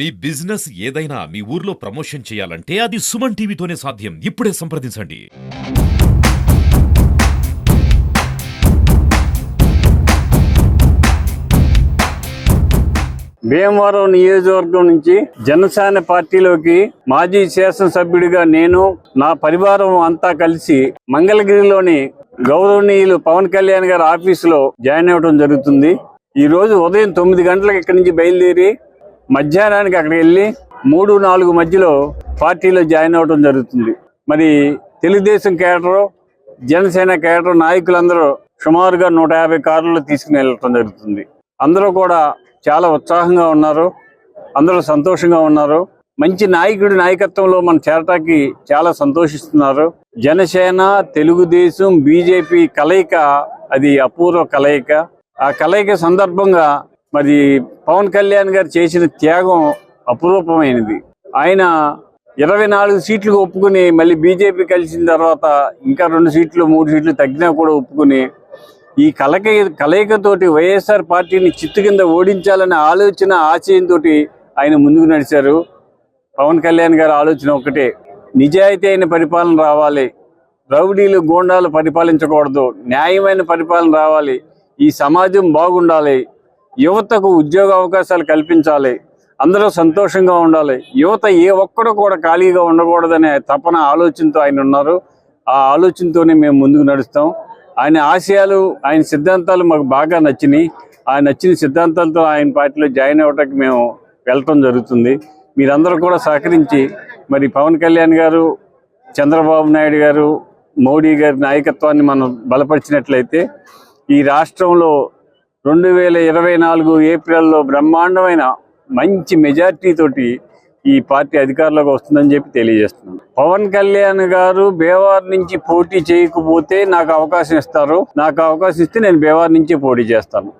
మీ business ఏదైనా మీ ఊర్లో promotion చేయాలంటే అది సుమన్ టీవీతోనే సాధ్యం. ఇప్పుడే సంప్రదించండి. భీమవరం నియోజకవర్గం నుంచి జనసేన పార్టీలోకి మాజీ శాసనసభ్యుడిగా నేను నా పరివారం అంతా కలిసి మంగళగిరిలోని గౌరవనీయులు పవన్ కళ్యాణ్ గారి ఆఫీసులో జాయిన్ అవ్వడం జరుగుతుంది. ఈ రోజు ఉదయం తొమ్మిది గంటలకు ఇక్కడి నుంచి బయలుదేరి మధ్యాహ్నానికి అక్కడికి వెళ్ళి మూడు నాలుగు మధ్యలో పార్టీలో జాయిన్ అవ్వడం జరుగుతుంది. మరి తెలుగుదేశం కేడరు జనసేన కేడర్ నాయకులందరూ సుమారుగా నూట యాభై కార్లలో తీసుకుని వెళ్ళటం జరుగుతుంది. అందరూ కూడా చాలా ఉత్సాహంగా ఉన్నారు. అందరూ సంతోషంగా ఉన్నారు. మంచి నాయకుడి నాయకత్వంలో మన చేరటానికి చాలా సంతోషిస్తున్నారు. జనసేన తెలుగుదేశం బీజేపీ కలయిక అది అపూర్వ కలయిక. ఆ కలయిక సందర్భంగా మరి పవన్ కళ్యాణ్ గారు చేసిన త్యాగం అపురూపమైనది. ఆయన ఇరవై నాలుగు సీట్లు ఒప్పుకుని మళ్ళీ బీజేపీ కలిసిన తర్వాత ఇంకా రెండు సీట్లు మూడు సీట్లు తగ్గినా కూడా ఒప్పుకుని ఈ కలక కలయికతోటి వైఎస్ఆర్ పార్టీని చిత్తు కింద ఓడించాలనే ఆలోచన ఆశయంతో ఆయన ముందుకు నడిచారు. పవన్ కళ్యాణ్ గారి ఆలోచన ఒకటే నిజాయితీ అయిన పరిపాలన రావాలి. రౌడీలు గోండాలు పరిపాలించకూడదు. న్యాయమైన పరిపాలన రావాలి. ఈ సమాజం బాగుండాలి. యువతకు ఉద్యోగ అవకాశాలు కల్పించాలి. అందరూ సంతోషంగా ఉండాలి. యువత ఏ ఒక్కడు కూడా ఖాళీగా ఉండకూడదనే తపన ఆలోచనతో ఆయన ఉన్నారు. ఆ ఆలోచనతోనే మేము ముందుకు నడుస్తాం. ఆయన ఆశయాలు ఆయన సిద్ధాంతాలు మాకు బాగా నచ్చినాయి. ఆ నచ్చిన సిద్ధాంతాలతో ఆయన పార్టీలో జాయిన్ అవ్వటానికి మేము వెళ్ళటం జరుగుతుంది. మీరందరూ కూడా సహకరించి మరి పవన్ కళ్యాణ్ గారు చంద్రబాబు నాయుడు గారు మోడీ గారి నాయకత్వాన్ని మనం బలపరిచినట్లయితే ఈ రాష్ట్రంలో రెండు వేల ఇరవై నాలుగు ఏప్రిల్లో బ్రహ్మాండమైన మంచి మెజార్టీ తోటి ఈ పార్టీ అధికారంలోకి వస్తుందని చెప్పి తెలియజేస్తున్నాను. పవన్ కళ్యాణ్ గారు బేవార్ నుంచి పోటీ చేయకపోతే నాకు అవకాశం ఇస్తారు. నాకు అవకాశం ఇస్తే నేను బేవార్ నుంచి పోటీ చేస్తాను.